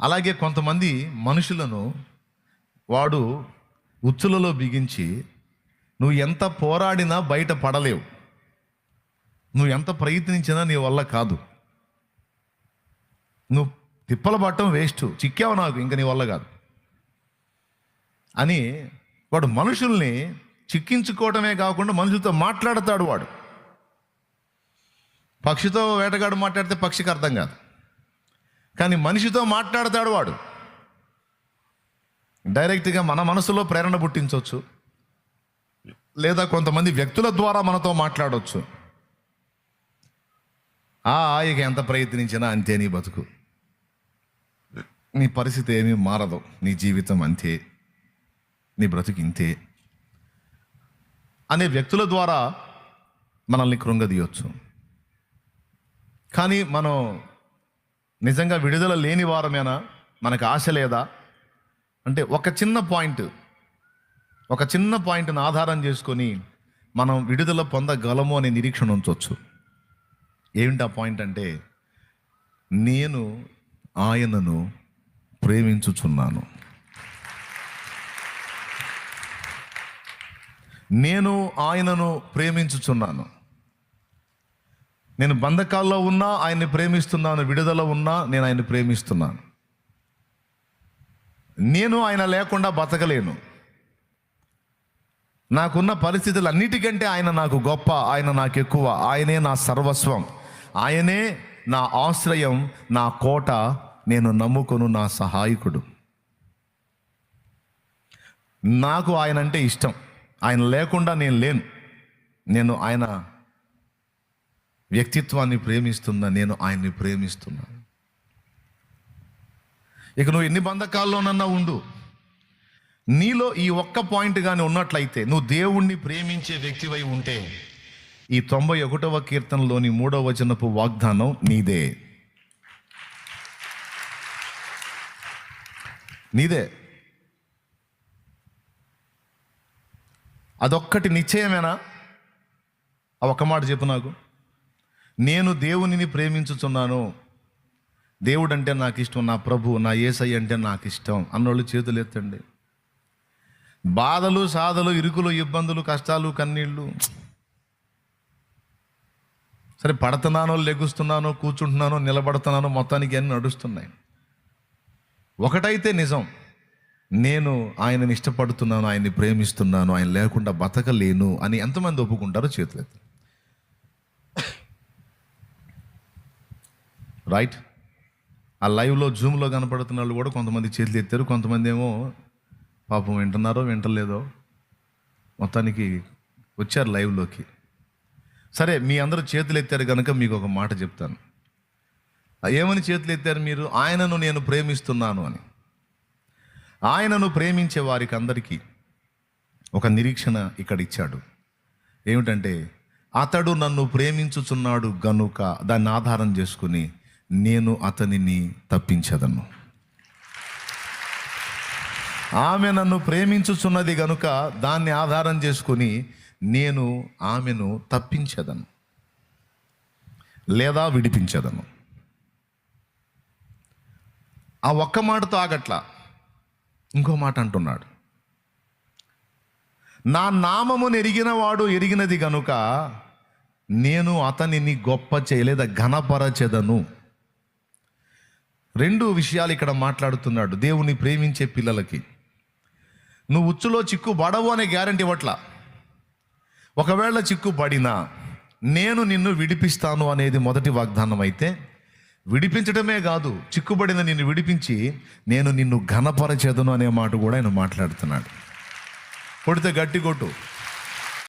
అలాగే కొంతమంది మనుషులను వాడు ఉచ్చులలో బిగించి నువ్వు ఎంత పోరాడినా బయట పడలేవు. నువ్వు ఎంత ప్రయత్నించినా నీ వల్ల కాదు. నువ్వు తిప్పల పట్టడం వేస్ట్. చిక్కావు నాకు ఇంక నీ వల్ల కాదు. అని వాడు మనుషుల్ని చిక్కించుకోవటమే కాకుండా మనుషులతో మాట్లాడతాడు వాడు. పక్షితో వేటగాడు మాట్లాడితే పక్షికి అర్థం కాదు. కానీ మనిషితో మాట్లాడతాడు వాడు. డైరెక్ట్గా మన మనసులో ప్రేరణ పుట్టించవచ్చు. లేదా కొంతమంది వ్యక్తుల ద్వారా మనతో మాట్లాడవచ్చు ఆ ఇక ఎంత ప్రయత్నించినా అంతే నీ బతుకు. నీ పరిస్థితి ఏమీ మారదు. నీ జీవితం అంతే. నీ బ్రతుకు ఇంతే. అనే వ్యక్తుల ద్వారా మనల్ని కృంగదీయొచ్చు. కానీ మనం నిజంగా విడుదల లేని వారమేనా? మనకు ఆశ లేదా? అంటే ఒక చిన్న పాయింట్ ఒక చిన్న పాయింట్ని ఆధారం చేసుకొని మనం విడుదల పొందగలము అనే నిరీక్షణ ఉంచవచ్చు ఏమిటి ఆ పాయింట్ అంటే నేను ఆయనను ప్రేమించుచున్నాను. నేను ఆయనను ప్రేమించుచున్నాను. నేను బంధకాల్లో ఉన్నా ఆయన్ని ప్రేమిస్తున్నాను విడుదల ఉన్నా నేను ఆయన్ని ప్రేమిస్తున్నాను. నేను ఆయన లేకుండా బతకలేను. నాకున్న పరిస్థితులు అన్నిటికంటే ఆయన నాకు గొప్ప ఆయన నాకు ఎక్కువ ఆయనే నా సర్వస్వం ఆయనే నా ఆశ్రయం నా కోట నేను నమ్ముకొను నా సహాయకుడు. నాకు ఆయన అంటే ఇష్టం. ఆయన లేకుండా నేను లేను. నేను ఆయన వ్యక్తిత్వాన్ని ప్రేమిస్తున్నా నేను ఆయన్ని ప్రేమిస్తున్నాను. ఇక నువ్వు ఎన్ని బంధకాల్లోనన్నా ఉండు. నీలో ఈ ఒక్క పాయింట్ కానీ ఉన్నట్లయితే నువ్వు దేవుణ్ణి ప్రేమించే వ్యక్తివై ఉంటే ఈ తొంభై ఒకటవ కీర్తనలోని మూడవ వచనపు వాగ్దానం నీదే. నీదే. అదొక్కటి నిశ్చయమేనా? ఆ ఒక్క మాట చెప్పు నాకు. నేను దేవునిని ప్రేమించుచున్నాను. దేవుడు అంటే నాకు ఇష్టం నా ప్రభు నా ఏసై అంటే నాకు ఇష్టం అన్నోళ్ళు చేతులు ఎత్తండి. బాధలు సాధలు ఇరుకులు ఇబ్బందులు కష్టాలు కన్నీళ్ళు. సరే పడుతున్నానో లెగుస్తున్నానో కూర్చుంటున్నానో నిలబడుతున్నానో మొత్తానికి అన్నీ నడుస్తున్నాయి. ఒకటైతే నిజం నేను ఆయనని ఇష్టపడుతున్నాను ఆయన్ని ప్రేమిస్తున్నాను ఆయన లేకుండా బతకలేను అని ఎంతమంది ఒప్పుకుంటారో చేతులు రైట్ ఆ లైవ్లో జూమ్లో కనపడుతున్న వాళ్ళు కూడా కొంతమంది చేతులు ఎత్తారు. కొంతమంది ఏమో పాపం వింటున్నారో వింటలేదో మొత్తానికి వచ్చారు లైవ్లోకి. సరే మీ అందరూ చేతులు ఎత్తారు కనుక మీకు ఒక మాట చెప్తాను. ఏమని చేతులు ఎత్తారు మీరు? ఆయనను నేను ప్రేమిస్తున్నాను అని. ఆయనను ప్రేమించే వారికి అందరికీ ఒక నిరీక్షణ ఇక్కడ ఇచ్చాడు. ఏమిటంటే అతడు నన్ను ప్రేమించుచున్నాడు గనుక దాన్ని ఆధారం చేసుకుని నేను అతనిని తప్పించదను. ఆమె నన్ను ప్రేమించుచున్నది గనుక దాన్ని ఆధారం చేసుకుని నేను ఆమెను తప్పించదను. లేదా విడిపించదను. ఆ ఒక్క మాటతో ఆగట్లా. ఇంకో మాట అంటున్నాడు. నా నామమును ఎరిగిన వాడు ఎరిగినది గనుక నేను అతనిని గొప్ప చేయలేదా ఘనపరచెదను. రెండు విషయాలు ఇక్కడ మాట్లాడుతున్నాడు దేవుని ప్రేమించే పిల్లలకి. నువ్వు ఉచ్చులో చిక్కు పడవు అనే గ్యారంటీ ఇవ్వట్లా? ఒకవేళ చిక్కు పడినా నేను నిన్ను విడిపిస్తాను అనేది మొదటి వాగ్దానం అయితే విడిపించడమే కాదు చిక్కుబడిన నిన్ను విడిపించి నేను నిన్ను ఘనపరచేదను అనే మాట కూడా ఆయన మాట్లాడుతున్నాడు. కొడితే గట్టి కొట్టు